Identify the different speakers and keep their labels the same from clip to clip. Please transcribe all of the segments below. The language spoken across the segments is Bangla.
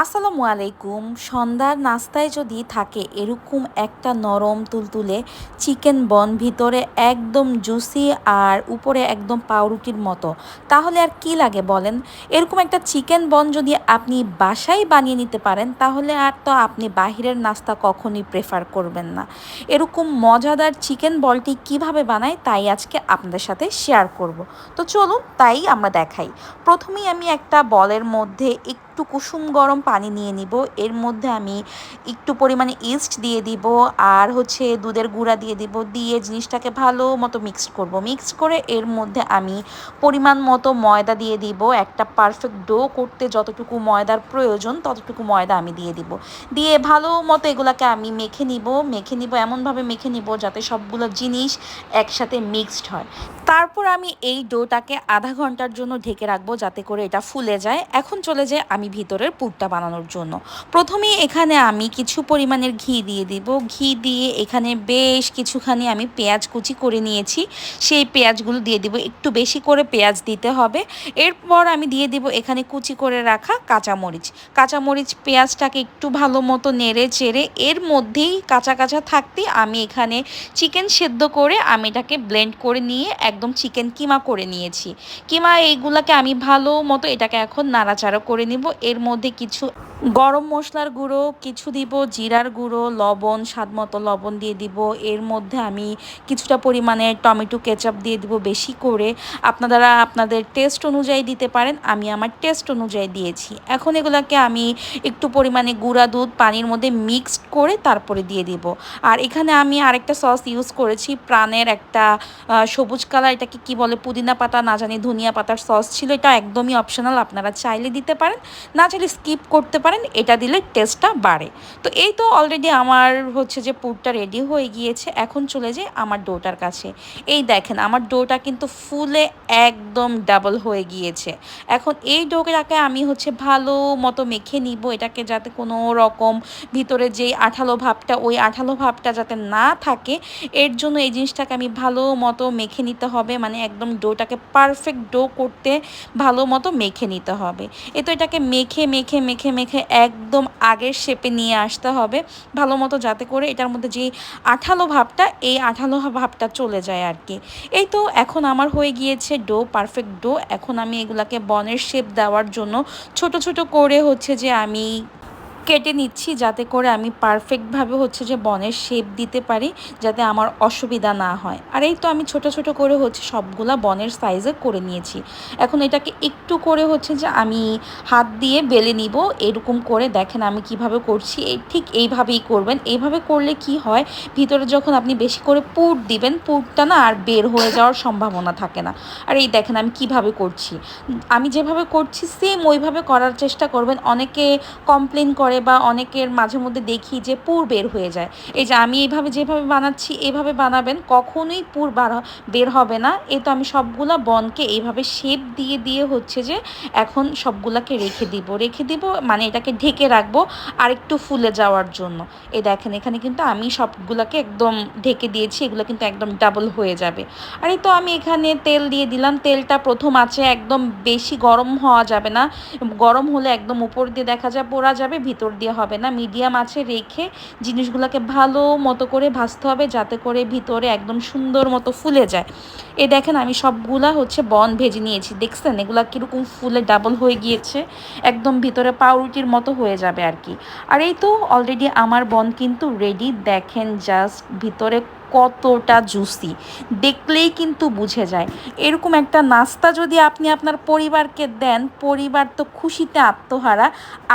Speaker 1: আসসালামু আলাইকুম। সন্ধ্যার নাস্তায় যদি থাকে এরকম একটা নরম তুলতুলে চিকেন বন ভিতরে একদম জুসি আর উপরে একদম পাউরুটির মতো, তাহলে আর কি লাগে বলেন? এরকম একটা চিকেন বন যদি আপনি বাসায় বানিয়ে নিতে পারেন, তাহলে আর তো আপনি বাহিরের নাস্তা কখনই প্রেফার করবেন না। এরকম মজাদার চিকেন বলটি কীভাবে বানায় তাই আজকে আপনাদের সাথে শেয়ার করব। তো চলুন তাই আমরা দেখাই। প্রথমেই আমি একটা বলের মধ্যে একটু কুসুম গরম পানি নিয়ে নিব। এর মধ্যে আমি একটু পরিমাণে ইস্ট দিয়ে দিব আর হচ্ছে দুধের গুঁড়া দিয়ে দিব। দিয়ে জিনিসটাকে ভালো মতো মিক্সড করব। মিক্সড করে এর মধ্যে আমি পরিমাণ মতো ময়দা দিয়ে দিব। একটা পারফেক্ট ডো করতে যতটুকু ময়দার প্রয়োজন, ততটুকু ময়দা আমি দিয়ে দিব। দিয়ে ভালো মতো এগুলাকে আমি মেখে নিব। মেখে নিব, এমনভাবে মেখে নিব যাতে সবগুলো জিনিস একসাথে মিক্সড হয়। তারপর আমি এই ডোটাকে আধা ঘণ্টার জন্য ঢেকে রাখব যাতে করে এটা ফুলে যায়। এখন চলে যায় আমি ভিতরের পুরটা বানানোর জন্য। প্রথমে এখানে আমি কিছু পরিমাণের ঘি দিয়ে দিব। ঘি দিয়ে এখানে বেশ কিছুখানি আমি পেঁয়াজ কুচি করে নিয়েছি। সেই পেঁয়াজগুলো দিয়ে দিব। একটু বেশি করে পেঁয়াজ দিতে হবে। এরপর আমি দিয়ে দিব এখানে কুচি করে রাখা কাঁচামরিচ। কাঁচামরিচ পেঁয়াজটাকে একটু ভালো মতো নেড়ে চেড়ে এর মধ্যেই কাঁচা কাঁচা থাকতে আমি এখানে চিকেন সেদ্ধ করে আমি এটাকে ব্লেন্ড করে নিয়ে একদম চিকেন কিমা করে নিয়েছি। কিমা এইগুলাকে আমি ভালো মতো এটাকে এখন নাড়াচাড়া করে নিব এর মধ্যে কিছু গরম মশলার গুঁড়ো, কিছু দিব জিরার গুঁড়ো, লবণ, স্বাদ মতো লবণ দিয়ে দিব। এর মধ্যে আমি কিছুটা পরিমাণে টমেটো কেচাপ দিয়ে দিব বেশি করে। আপনারা আপনাদের টেস্ট অনুযায়ী দিতে পারেন, আমি আমার টেস্ট অনুযায়ী দিয়েছি। এখন এগুলাকে আমি একটু পরিমাণে গুঁড়া দুধ, পানির মধ্যে মিক্সড করে তারপরে দিয়ে দিব। আর এখানে আমি আরেকটা সস ইউজ করেছি, প্রাণের একটা সবুজ কালার, এটাকে কি বলে, পুদিনা পাতা, না জানি, ধনিয়া পাতার সস ছিল, এটা একদমই অপশনাল আপনারা চাইলে দিতে পারেন। না চাইলে স্কিপ করতে পারেন, এটা দিলে টেস্টটা বাড়ে। তো এই তো অলরেডি আমার হচ্ছে যে পুরটা রেডি হয়ে গিয়েছে, এখন চলে যাই আমার ডোটার কাছে। এই দেখেন, আমার ডোটা কিন্তু ফুলে একদম ডাবল হয়ে গিয়েছে। এখন এই ডোটাকে আমি হচ্ছে ভালো মতো মেখে নিব, এটাকে যাতে কোনো রকম ভিতরে যেই আঠালো ভাবটা, ওই আঠালো ভাবটা যাতে না থাকে, এর জন্য এই জিনিসটাকে আমি ভালো মতো মেখে নিতে হবে। মানে একদম ডোটাকে পারফেক্ট ডো করতে ভালো মতো মেখে নিতে হবে। এ তো এটাকে মেখে মেখে মেখে মেখে একদম আগের শেপে নিয়ে আসতে হবে। ভালো মতো যাতে করে এটার মধ্যে যে আঠালো ভাবটা, এই আঠালো ভাবটা চলে যায় আর কি এই তো এখন আমার হয়ে গিয়েছে ডো পারফেক্ট ডো এখন আমি এগুলাকে বনের শেপ দেওয়ার জন্য ছোট ছোট করে হচ্ছে যে আমি কেটে নিচ্ছি যাতে করে আমি পারফেক্টভাবে হচ্ছে যে বনের শেপ দিতে পারি, যাতে আমার অসুবিধা না হয়। আর এই তো আমি ছোট ছোট করে হচ্ছে সবগুলা বনের সাইজে করে নিয়েছি। এখন এটাকে একটু করে হচ্ছে যে আমি হাত দিয়ে বেলে নিব, এরকম করে দেখেন আমি কীভাবে করছি। এই ঠিক এইভাবেই করবেন। এইভাবে করলে কি হয়, ভিতরে যখন আপনি বেশি করে পুর দিবেন পুরটা না আর বের হয়ে যাওয়ার সম্ভাবনা থাকে না। আর এই দেখেন আমি কীভাবে করছি। আমি যেভাবে করছি সেম ওইভাবে করার চেষ্টা করবেন। অনেকে কমপ্লেন করে করে বা অনেকের মাঝে মধ্যে দেখি যে পুর বের হয়ে যায়। এই যে আমি এইভাবে যেভাবে বানাচ্ছি এইভাবে বানাবেন, কখনোই পুর বের হবে না। এ তো আমি সবগুলা বনকে এইভাবে শেপ দিয়ে দিয়ে হচ্ছে যে এখন সবগুলাকে রেখে দিব। রেখে দিব মানে এটাকে ঢেকে রাখব আর একটু ফুলে যাওয়ার জন্য। এই দেখেন, এখানে কিন্তু আমি সবগুলাকে একদম ঢেকে দিয়েছি, এগুলো কিন্তু একদম ডাবল হয়ে যাবে। আর এই তো আমি এখানে তেল দিয়ে দিলাম। তেলটা প্রথম আছে একদম বেশি গরম হওয়া যাবে না। গরম হলে একদম উপর দিয়ে দেখা যায় পোড়া যাবে, ভিতর ভিতর দিয়ে হবে না। মিডিয়াম আছে, রেখে জিনিসগুলোকে ভালো মতো করে ভাজতে হবে যাতে করে ভিতরে একদম সুন্দর মতো ফুলে যায়। এ দেখেন আমি সবগুলা হচ্ছে বন ভেজে নিয়েছি। দেখছেন? এগুলা কীরকম ফুলে ডাবল হয়ে গিয়েছে। একদম ভিতরে পাউরুটির মতো হয়ে যাবে আর কি। আর এই তো অলরেডি আমার বন কিন্তু রেডি দেখেন জাস্ট ভিতরে কতটা জুসি দেখলেই কিন্তু বুঝে যায়। এরকম একটা নাস্তা যদি আপনি আপনার পরিবারকে দেন, পরিবার তো খুশিতে আত্মহারা,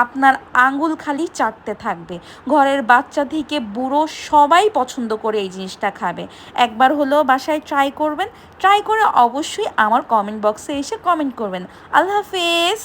Speaker 1: আপনার আঙ্গুল খালি চাটতে থাকবে। ঘরের বাচ্চা থেকে বুড়ো সবাই পছন্দ করে এই জিনিসটা খাবে। একবার হলেও বাসায় ট্রাই করবেন ট্রাই করে অবশ্যই আমার কমেন্ট বক্সে এসে কমেন্ট করবেন। আল্লাহ হাফেজ!